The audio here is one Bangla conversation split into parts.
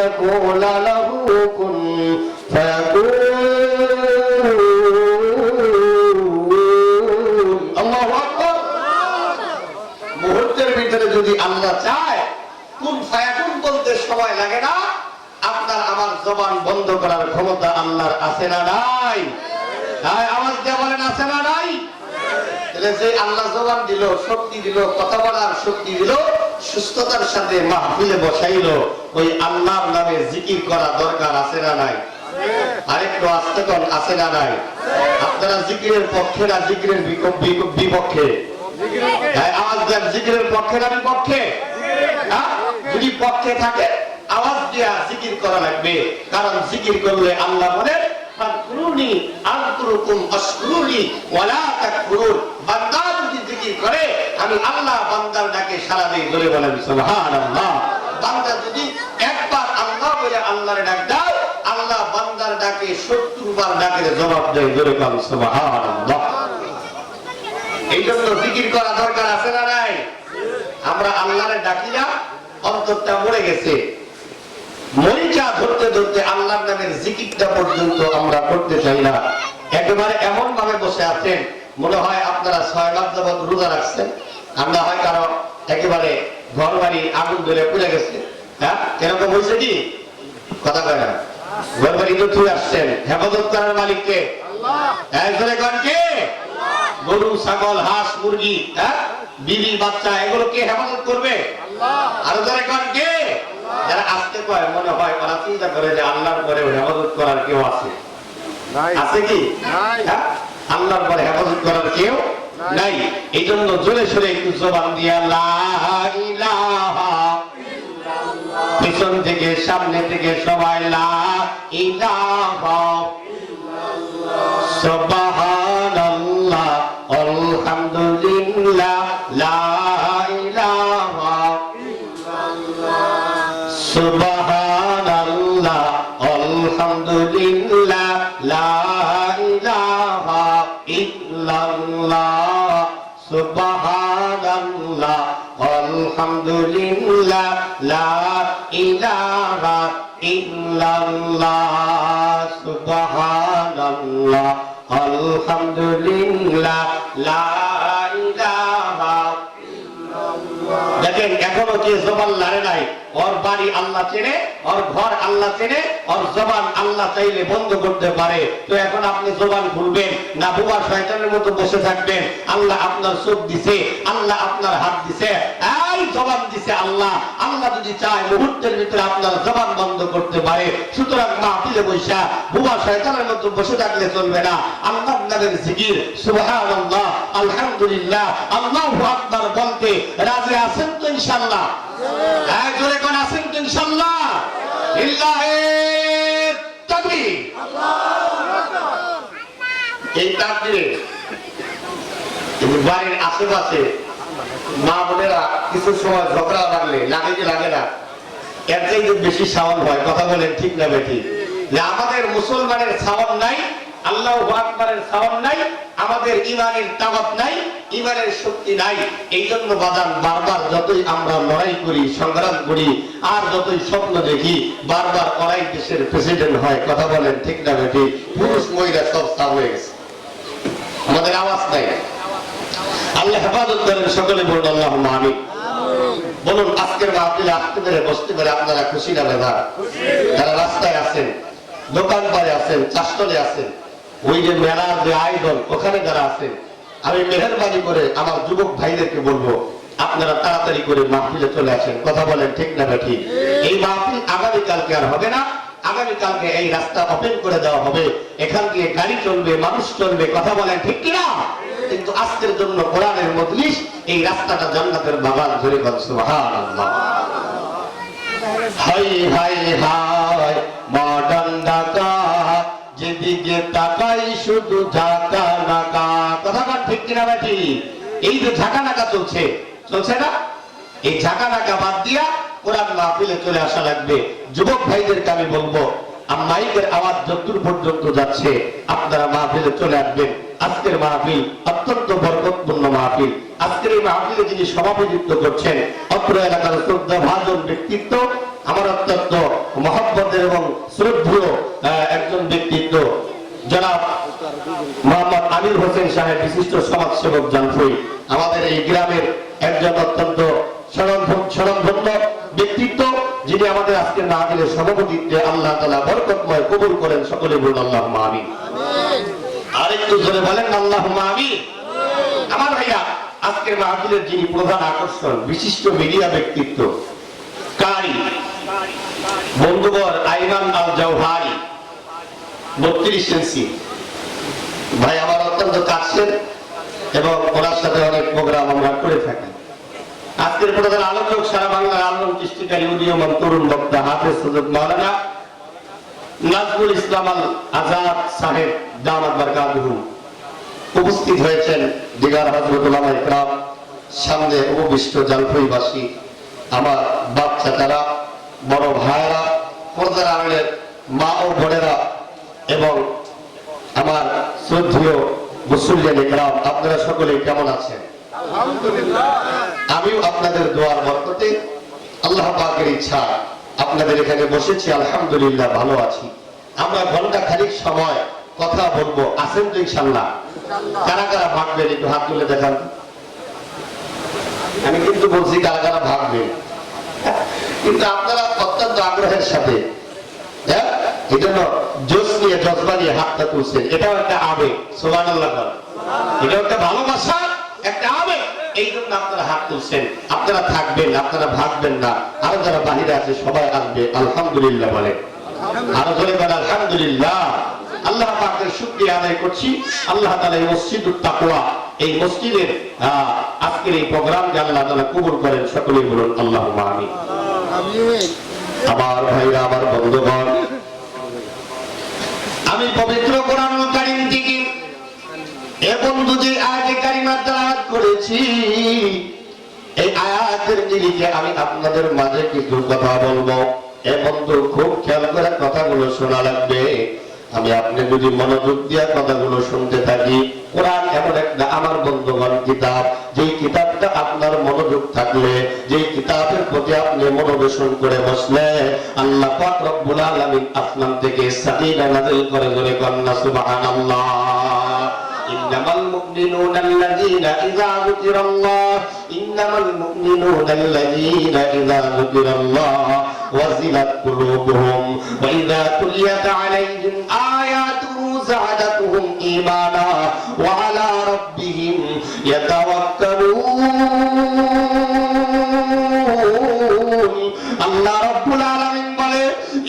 يقول له كن فيكون الله أكبر মুহূর্তের ভিতরে যদি আল্লাহ চায় কোন ফায়াকুন বলতে সময় লাগে না আপনার আমার জবান বন্ধ করার ক্ষমতা আল্লাহর আছে না নাই হ্যাঁ আওয়াজ দিয়ে বলেন আছে না নাই তাহলে যে আল্লাহ জবান দিল শক্তি দিল কথা বলার শক্তি দিল সুস্থতার সাথে মাহফিলে বসাইল ওই আল্লাহর নামে জিকির করা দরকার আছে না নাই? আরেকটু আছে না নাই? আপনারা জিকিরের পক্ষে না জিকিরের বিপক্ষে? হ্যাঁ, আওয়াজ দেন জিকিরের পক্ষে না বিপক্ষে? হ্যাঁ? যদি পক্ষে থাকে আওয়াজ দেয়া জিকির করা লাগবে। কারণ জিকির করলে আল্লাহ বলেন ফাকুরুনি ওয়ালা তাকফুরুন। বান্দা যদি জিকির করে, আমি আল্লাহ বান্দার ডাকে দেই বলেন, সুবহানাল্লাহ। বান্দা যদি একবার আল্লাহ বলে আল্লাহর ডাক দাও আল্লাহ বান্দার ডাকে 70 বার ডাকের জবাব দেয় বলেন, সুবহানাল্লাহ। এই জন্য জিকির করা দরকার আছে না নাই? আমরা আল্লাহরে ডাকি না, অন্তরটা মরে গেছে। মরিচা ধরতে ধরতে আল্লাহর নামের জিকিরটা পর্যন্ত আমরা করতে চাই না। একেবারে এমন ভাবে বসে আছেন মনে হয় আপনারা ছয় মাস যাবৎ রোজা রাখছেন। আমরা হয় কারও একেবারে ঘর বাড়ি আগুন ধরে পুড়ে গেছে। হ্যাঁ? এরকম হয়েছে কি? কথা কয় না। ঘর বাড়ি তো তুই আসছেন। হেফাজত করার মালিককে? কে? গরু ছাগল হাঁস মুরগি হ্যাঁ? বিবি বাচ্চা এগুলো কে হেফাজত করবে? আরও কন কে? যারা আসতে কয় মনে হয় ওরা চিন্তা করে যে আল্লাহর পরে হেফাজত করার কেউ আছে। আছে কি? হ্যাঁ? আল্লাহর পরে হেফাজত করার কেউ নাই। এই জন্য জোরে সোরে একটু জবান দিয়া পিছন থেকে সামনে থেকে সবাই লা ইলাহা সুবহানাল্লাহ আলহামদুলিল্লাহ লা ইলাহা সুবহানাল্লাহ আলহামদুলিল্লাহ লা ইলাহা ইল্লাল্লাহ সুবহানাল্লাহ আলহামদুলিল্লাহ লা ইলাহা ইল্লাল্লাহ সুবহানাল্লাহ আলহামদুলিল্লাহ দেখেন এখনও যে জবান লারে নাই, ওর বাড়ি আল্লাহ চেনে, ওর ঘর আল্লাহ চেনে, ওর জবান আল্লাহ চাইলে বন্ধ করতে পারে। তো এখন আপনি জবান খুলবেন, না বুবা শয়তানের মতো বসে থাকবেন। আল্লাহ আপনার চোখ দিছে, আল্লাহ আপনার হাত দিছে। এই জবান দিছে আল্লাহ আল্লাহ যদি চায় মুহূর্তের ভিতরে আপনার জবান বন্ধ করতে পারে সুতরাং মাহফিলে বৈশা বুবা শয়তানের মতো বসে থাকলে চলবে না। আল্লাহ নামের জিকির সুবহানাল্লাহ আলহামদুলিল্লাহ আল্লাহু আকবার বলতে রাজি আছেন তো ইনশাআল্লাহ? হ্যাঁ জোরে কোন আছেন তো ইনশাআল্লাহ? ইল্লাহে তাকবীর। এই তাকবীরে বাড়ির আশেপাশে মা বোনেরা কিছু সময় ঝগড়া লাগলে, লাগে কি লাগে না? এর চাইতে বেশি সাউন্ড হয়, কথা বলেন ঠিক না বেঠি? যে আমাদের মুসলমানের সাউন্ড নাই, আল্লাহ আকবরের নাই, আমাদের ইমানের নাই, ইমানের শক্তি নাই। এই জন্য বাদান বারবার যতই আমরা লড়াই করি, সংগ্রাম করি, আর যতই স্বপ্ন দেখি, বারবার ওরাই দেশের প্রেসিডেন্ট হয়, কথা বলেন ঠিক না বেঠি? পুরুষ মহিলা সব আমাদের আওয়াজ নাই। আল্লাহ হেফাজত করেন সকলে বলুন আল্লাহ আমি বলুন আজকের মাহফিলে আসতে পেরে বসতে পেরে আপনারা খুশি না বেদা যারা রাস্তায় আছেন দোকান পাড়ে আছেন চাষতলে আছেন ওই যে মেলার যে আয়োজন ওখানে যারা আছেন আমি মেহরবানি করে আমার যুবক ভাইদেরকে বলব আপনারা তাড়াতাড়ি করে মাহফিলে চলে আসেন। কথা বলেন ঠিক না ঠিক। এই মাহফিল আগামীকালকে আর হবে না। আগামীকালকে এই রাস্তা ওপেন করে দেওয়া হবে। এখান দিয়ে গাড়ি চলবে মানুষ চলবে কথা বলেন ঠিক কিনা? কিন্তু আজকের জন্য কোরআনের মজলিস, এই রাস্তাটা জান্নাতের বাগান ধরে সুবহানাল্লাহ। হাই হাই হাই, মডার্ন ঢাকা, যেদিকে তাকাই শুধু ঢাকা নাকা। ঠিক কিনা এই যে ঢাকা নাকা চলছে চলছে না? এই ঢাকা নাকা বাদ দিয়া কোরআন মাহফিলে চলে আসা লাগবে। যুবক ভাইদেরকে আমি বলব মাইকের আওয়াজ যতদূর পর্যন্ত যাচ্ছে, আপনারা মাহফিলে চলে আসবেন। আজকের মাহফিল অত্যন্ত বরকতপূর্ণ মাহফিল। আজকের এই মাহফিলে যিনি সভাপতিত্ব করছেন, অত্র এলাকার শ্রদ্ধা ভাজন ব্যক্তিত্ব, আমার অত্যন্ত মহব্বতের এবং শ্রদ্ধেয় একজন ব্যক্তিত্ব মোহাম্মদ আমির হোসেন সাহেব, বিশিষ্ট জানফুই। আমাদের এই গ্রামের একজন অত্যন্ত ব্যক্তিত্ব, যিনি আমাদের আজকের মাহফিলের সভাপতিত্বে আল্লাহ তালা বরকতময় কবুল করেন। সকলে বলুন আল্লাহ আমিন। আরেকটু জোরে বলেন আল্লাহ আমিন। আমার ভাইয়া আজকের মাহফিলের যিনি প্রধান আকর্ষণ, বিশিষ্ট মিডিয়া ব্যক্তিত্ব, কারি, বন্ধুবর আইমান আল জওহারি বত্রিশ ইঞ্চি ভাই আমার অত্যন্ত কাছের এবং ওনার সাথে অনেক প্রোগ্রাম আমরা করে থাকি। আজকের প্রধান আলোচক সারা বাংলার আলম সৃষ্টিকারী উদীয়মান তরুণ বক্তা হাফেজ সৈয়দ মাওলানা নাজমুল ইসলাম আল আজাদ সাহেব দামাত বারকাতুহু উপস্থিত হয়েছেন দিগার হযরত হজরতুল্লাহ ইকরাম সামনে উপবিষ্ট জালফইবাসী আমার বাচ্চা তারা বড় ভাইয়েরা পর্দার আঙের মা ও বোনেরা এবং আমার শ্রদ্ধেয় মুসল্লিয়ান ইকরাম আপনারা সকলে কেমন আছেন? আমিও আপনাদের দোয়ার বরকতে আল্লাহ পাকের ইচ্ছা আপনাদের এখানে বসেছি, আলহামদুলিল্লাহ ভালো আছি। আমরা ঘণ্টা খানিক সময় কথা বলব, আছেন তো ইনশাল্লাহ? কারা কারা ভাগবেন, একটু হাত তুলে দেখান। আমি কিন্তু বলছি কারা কারা ভাগবেন। কিন্তু আপনারা অত্যন্ত আগ্রহের সাথে হ্যাঁ? এই জোশ নিয়ে জজবা নিয়ে হাতটা তুলছেন। এটাও একটা আবেগ সোলান আল্লাহ এটা একটা ভালোবাসা। একটা এই জন্য আপনারা হাত তুলছেন। আপনারা থাকবেন, আপনারা না। আরও যারা বাহিরে আছে, সবাই আসবে। আলহামদুলিল্লাহ বলে। আরও ধরে বলে, আলহামদুলিল্লাহ। আল্লাহ পাকের শুকরিয়া আদায় করছি। আল্লাহ তাআলা এই মসজিদ এই মসজিদের আজকের এই আল্লাহ তাআলা কবুল করেন। সকলেই বলুন, আল্লাহুম্মা আমিন। আমার ভাইরা, আমার বন্ধুগণ, আমি পবিত্র কোরআনুল কারীম থেকে এ বন্ধু যে আয়াতে কারিমা তেলাওয়াত করেছি। এই আয়াতের নিরিখে আমি আপনাদের মাঝে কিছু কথা বলব। এখন তো খুব খেয়াল করে কথাগুলো শোনা লাগবে। আমি আপনি যদি মনোযোগ দিয়ে কথাগুলো শুনতে থাকি, কোরআন এমন একটা আমার বন্ধুগণ কিতাব। যে কিতাবটা আপনার মনোযোগ থাকলে যে কিতাবের প্রতি আপনি মনোবেশন করে বসলে, আল্লাহ পাক রব্বুল আলামিন আসমান থেকে সাকিনা নাযিল করে ধরে কন্যা সুবহানাল্লাহ। المؤمنون الذين إذا ذكر الله إنما المؤمنون الذين إذا ذكر الله وزلت قلوبهم وإذا تليت عليهم آياته زادتهم إيمانا وعلى ربهم يتوكلون আল্লাহ রব্বুল আলামিন বলে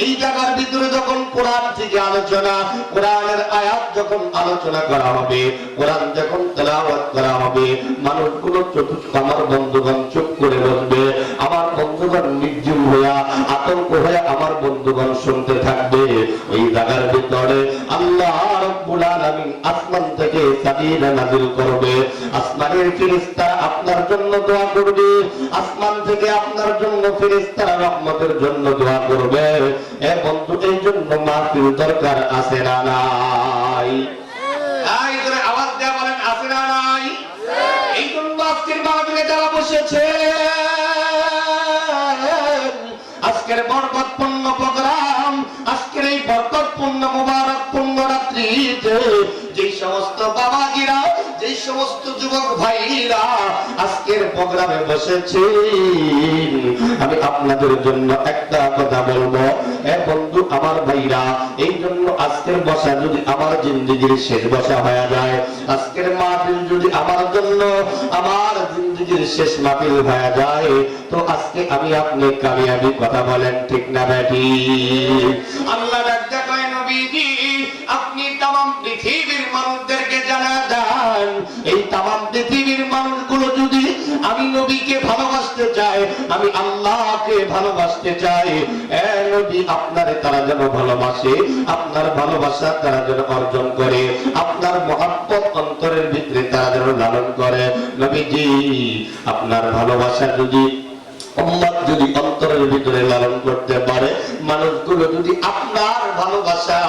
এই জায়গার ভিতরে যখন কোরআন থেকে আলোচনা কোরআনের আয়াত যখন আলোচনা করা হবে, কোরআন যখন তেলাওয়াত করা হবে, মানুষগুলো চতুর্থ আমার বন্ধুগণ চুপ করে বসবে, আমার বন্ধুগণ নির্জীব হইয়া আতঙ্ক হয়ে আমার বন্ধুগণ শুনতে থাকবে। ওই জায়গার ভিতরে আল্লাহ রব্বুল আলামিন আসমান থেকে সাদিনা নাযিল করবে। আসমানের ফেরেশতারা আপনার জন্য দোয়া করবে। আসমান থেকে আপনার জন্য ফেরেশতারা রহমতের জন্য দোয়া করবে। এ বন্ধু, এই জন্য মাহফিল দরকার আছে না নাই? আজকের এই বরকতপূর্ণ, মুবারকপূর্ণ রাত্রিতে যে সমস্ত বাবাজিরা সমস্ত যুবক ভাইরা, আজকের প্রোগ্রামে বসেছে আমি আপনাদের জন্য একটা কথা বলব। এ বন্ধু, আমার ভাইরা এই জন্য আজকের বসা যদি আমার জিন্দগির শেষ বসা হয়ে যায়, আজকের মাহফিল যদি আমার জন্য আমার জিন্দগির শেষ মাহফিল হয়ে যায়, তো আজকে আমি আপনি কামিয়াবি কথা বলেন, ঠিক না ব্যাটি? আল্লাহ আমি আল্লাহকে ভালোবাসতে চাই। নবী, আপনারে তারা যেন ভালোবাসে, আপনার ভালোবাসা তারা যেন অর্জন করে, আপনার মহাব্বত অন্তরের ভিতরে তারা যেন লালন করে। নবীজি, আপনার ভালোবাসা যদি যদি অন্তরের ভিতরে লালন করতে পারে, মানুষগুলো যদি আপনার ভালোবাসা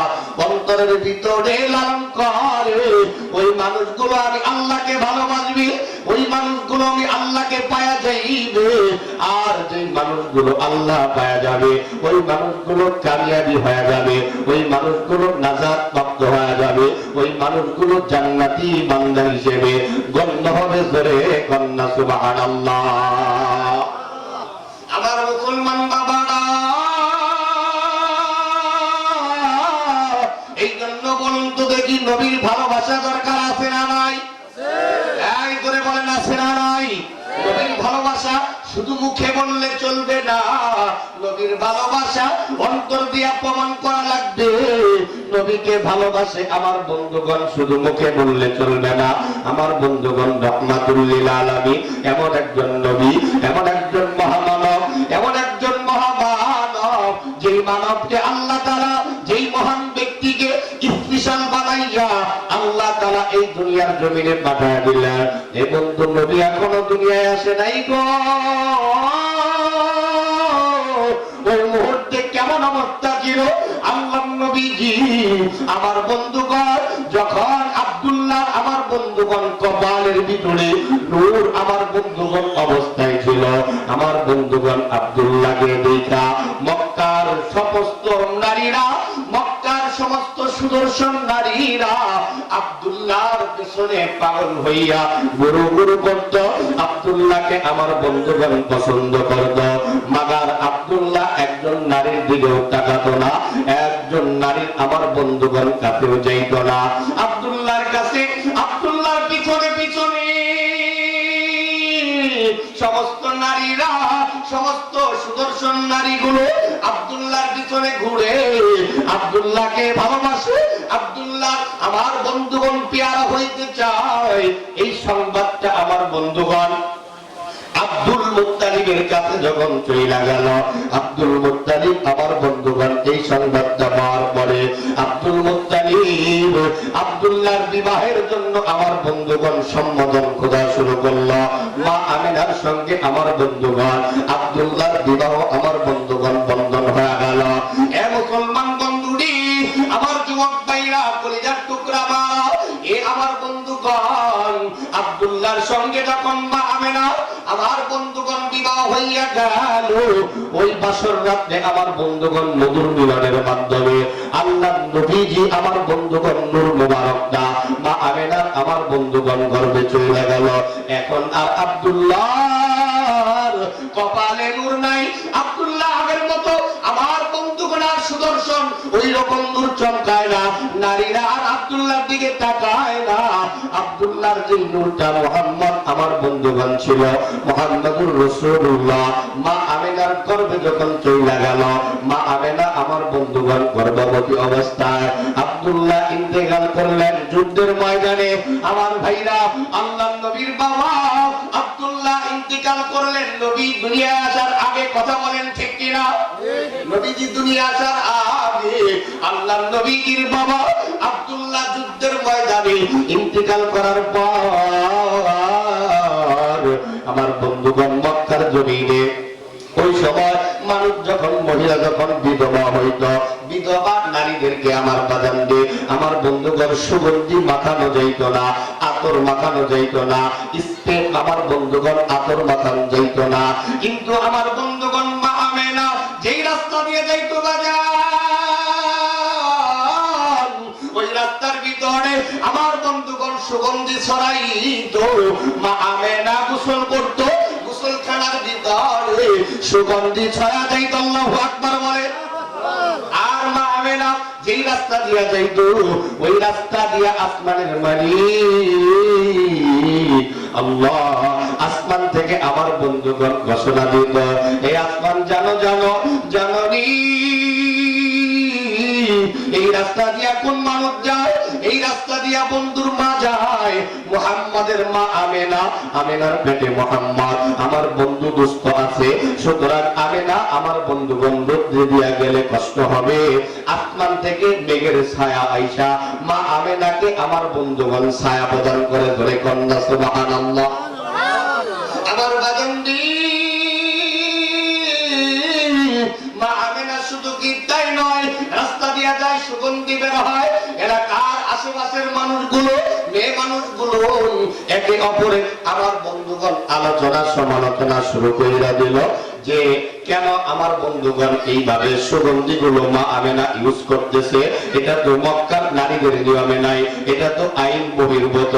অন্তরের ভিতরে লালন করে, ওই মানুষগুলো আমি আল্লাহকে ভালোবাসবি, ওই মানুষগুলো আমি আল্লাহকে পায়া যাইবে, আর যে মানুষগুলো আল্লাহ পায়া যাবে, ওই মানুষগুলো কামিয়াবি হয়ে যাবে, ওই মানুষগুলো নাজাত প্রাপ্ত হয়ে যাবে, ওই মানুষগুলো জান্নাতি বান্দা হিসেবে গণ্য হবে জোরে কন্যা সুবহানাল্লাহ। আমার মুসলমান বাবারা এই জন্য বলুন তো দেখি নবীর ভালোবাসা দরকার শুধু মুখে বললে চলবে না। নবীর ভালোবাসা অন্তর দিয়া প্রমাণ করা লাগবে। নবীকে ভালোবাসে আমার বন্ধুগণ, শুধু মুখে বললে চলবে না। আমার বন্ধুগণ রহমাতুল্লিল আলমী এমন একজন নবী, এমন জমিনে পাঠায় দিলেন এ বন্ধু, নবী এখনও দুনিয়ায় আসে নাই গো। ওই মুহূর্তে কেমন অবস্থা ছিল? আল্লাহ নবীজি, আমার বন্ধুগণ, যখন আব্দুল্লাহ আমার বন্ধুগণ কপালের ভিতরে, নূর আমার বন্ধুগণ অবস্থায় ছিল। আমার বন্ধুগণ আব্দুল্লাহকে দেখা, মক্কার সমস্ত নারীরা, মক্কার সমস্ত সুদর্শন নারীরা আব্দুল্লাহর পিছনে পাগল হইয়া গুরু গুরু করত, আব্দুল্লাহকে আমার বন্ধুগণ পছন্দ করত। মাগার আব্দুল্লাহ একজন নারীর দিকেও তাকাতো না, একজন নারীর আমার বন্ধুগণ কাছেও যাইত না। আব্দুল্লাহর কাছে, আব্দুল্লাহর পিছনে পিছনে সমস্ত নারীরা, সমস্ত সুদর্শন নারীগুলো আব্দুল্লাহর পিছনে ঘুরে আব্দুল্লাহকে ভালোবাসে, আব্দুল্লাহ আমার বন্ধুগণ পেয়ারা হইতে চায়। এই সংবাদটা আমার বন্ধুগণ, আব্দুল মুত্তালিবের কাছে যখন চইলা গেল, আব্দুল মুত্তালিব আমার বন্ধুগণ, এই সংবাদটা পাওয়ার পরে। আব্দুল মুত্তালিব আব্দুল্লাহর বিবাহের জন্য আমার বন্ধুগণ সম্বোধন খোঁজা শুরু করল। মা আমিনার সঙ্গে আমার বন্ধুগণ, আব্দুল্লাহর বিবাহ আমার বন্ধুগণ বন্ধুগণ, আব্দুল্লাহর সঙ্গে যখন মা আমেনা আমার বন্ধুগণ বিবাহ হইয়া গেল, ওই বাসর রাত্রে আমার বন্ধুগণ মধুর মিলনের মাধ্যমে আল্লাহ নবীজি আমার বন্ধুগণ নূর মুবারকটা মা আমেনার আমার বন্ধুগণ গর্বে চলে গেল। এখন আর আব্দুল্লাহ কপালে নূর নাই আব্দুল্লাহ আগের মতো আমার বন্ধুগণ আর সুদর্শন ওই রকম নূর চমকায় না। নারীরা আর আব্দুল্লাহর দিকে তাকায় না। আব্দুল্লাহর যে নূরটা, মোহাম্মদ আমার বন্ধুগণ ছিল, মোহাম্মদুর রসুল্লাহ মা আমেনার গর্ভে যখন চইলা গেল, মা আমেনা আমার বন্ধুগণ গর্ভবতী অবস্থায় আব্দুল্লাহ ইন্তেকাল করলেন যুদ্ধের ময়দানে। আমার ভাইরা আল্লাহ নবীর বাবা ইন্তেকাল করলেন নবী দুনিয়ায় আসার আগে কথা বলেন ঠিক কিনা? নবীজি দুনিয়া আসার আগে আল্লাহ নবীজির বাবা আব্দুল্লাহ যুদ্ধের ময়দানে ইন্তেকাল করার পর আমার বন্ধুগণ মক্কার জমিনে ওই সময় মানুষ যখন মহিলা যখন বিধবা হইত বিধবা নারীদেরকে আমার বাজান দিয়ে আমার বন্ধুগণ সুগন্ধি মাখানো যাইত না। আতর মাখানো যাইত না স্প্রে আমার বন্ধুগণ আতর মাখানো যাইত না। কিন্তু আমার বন্ধুগণ মা আমেনা যেই রাস্তা দিয়ে যাইতো বাজার, ওই রাস্তার ভিতরে আমার বন্ধুগণ সুগন্ধি ছড়াইত। মা আমেনা গোসল করতো, গোসলখানার ভিতরে সুগন্ধি ছড়া যাইত, আল্লাহু আকবার বলে। মা আমেনা যেই রাস্তা দিয়া যাইতো, ওই রাস্তা দিয়া আসমানের মানি আল্লাহ, আসমান থেকে আমার বন্ধুগণ ঘোষণা দিত এই আসমান জানো জানো, জাননি। এই রাস্তা দিয়া কোন মানুষ যায়? এই রাস্তা দিয়া বন্ধুর মা যায়। আমাদের মা আমেনা, আমেনার পেটে মোহাম্মদ। আমার বন্ধু দুস্থ আছে, সুতরাং আমেনা, আমার বন্ধু বন্ধু দিয়া গেলে কষ্ট হবে। আসমান থেকে মেঘের ছায়া আইসা, মা আমেনাকে আমার বন্ধুগণ ছায়া প্রদান করে ধরে কন্যা সুবাহানন্দ আমার বাজন্দি মা আমেনা শুধু কি নয়, রাস্তা দিয়া যায় সুগন্ধি বের হয়। এরা কার আশেপাশের মানুষগুলো মেয়ে মানুষগুলো একে অপরে আমার বন্ধুগণ আলোচনা সমালোচনা শুরু কইরা দিল যে, কেন আমার বন্ধুগণ এইভাবে সুগন্ধি গুলো মা আমেনা ইউজ করতেছে? এটা তো মক্কার নারীদের নিয়মে নাই, এটা তো আইন বহির্ভূত।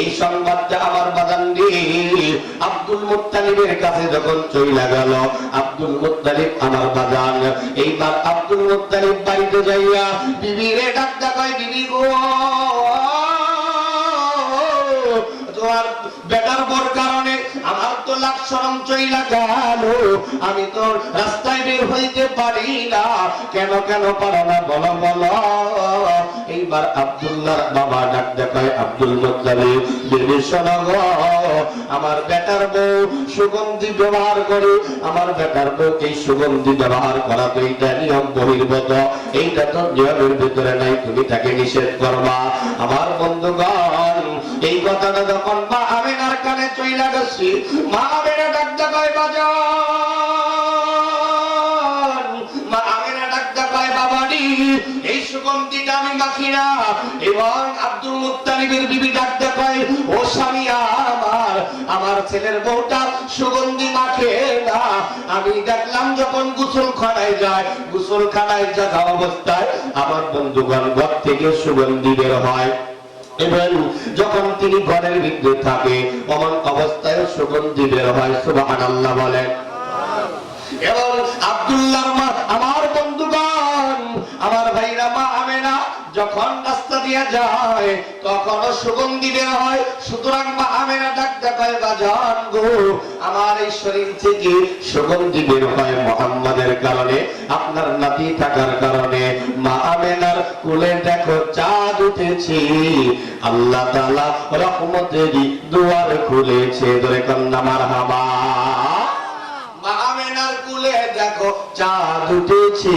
এই সংবাদটা আমার বাদান আব্দুল মুত্তালিবের কাছে যখন চইলা গেল, আব্দুল মুত্তালিব আমার বাজান, এইবার আব্দুল মুত্তালিব বাড়িতে যাইয়া, বিবিরে ডাক ডাকায় বিবি গো। তোমার বেটার বর কারণে আমার আমি রাস্তায় বের হইতে পারি না। কেন কেন না? এইবার আব্দুল্লাহর বাবা ডাক দেখায়, আব্দুল আমার বেটার বউ সুগন্ধি ব্যবহার করে, আমার বেটার এই সুগন্ধি ব্যবহার করা তো এইটা নিয়ম বহির্ভূত। এইটা তো নিয়মের ভিতরে নাই, তুমি তাকে নিষেধ করবা। আমার বন্ধুগণ, এই কথাটা যখন মা আমিনার কানে চইলা গেছি। মা আমিনা ডাক ডাকায় বাজান। মা আমিনা ডাক ডাকায় বাবাডি এই সুগন্ধিটা আমি মাখি না। এবং আব্দুল মুত্তালিবের বিবি ডাক ডাকায় ও স্বামী আমার আমার ছেলের বউটা সুগন্ধি মাখে না। আমি দেখলাম যখন গোসল খানায় যায়, গোসল খানায় যাওয়া অবস্থায় আমার বন্ধুগণ ঘর থেকে সুগন্ধি বের হয়। যখন তিনি ঘরের ভিতরে থাকে অমন অবস্থায় সুগন্ধি বের হয় সুবাহ আল্লাহ বলেন এবং আব্দুল্লাহর মা আমার বন্ধুগণ আমার ভাইরা মা আমেনা যখন রাস্তা দিয়ে যায় তখন সুগন্ধি বের হয়। সুতরাং মা আমেনা ডাক দেখায়, বাজান গো, আমার এই শরীর থেকে সুগন্ধি বের হয় মোহাম্মদের কারণে, আপনার নাতি থাকার কারণে। মা আমেনার কুলে দেখো চাঁদ উঠেছে। আল্লাহ তাআলা রহমতেরই দুয়ার খুলেছে। ধরে কন্যা মারহাবা। মা আমেনার কুলে দেখো চাঁদ উঠেছে।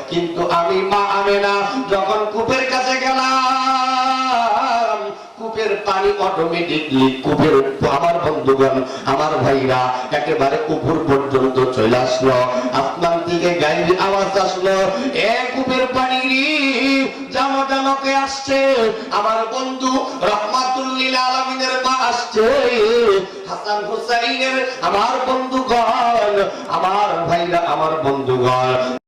কিন্তু আমি মা আমেনা যখন কূপের কাছে গেলাম, কূপের পানি অটোমেটিকলি কূপের আমার বন্ধুগণ, আমার ভাইরা একেবারে উপর পর্যন্ত চলে আসলো। আসমান থেকে গাড়ির আওয়াজ আসলো, এ কূপের পানি জানো আসছে? আমার বন্ধু রহমাতুল্লিল আলমিনের মা আসছে। হাসান হুসাইনের আমার বন্ধুগণ, আমার ভাইরা আমার বন্ধুগণ।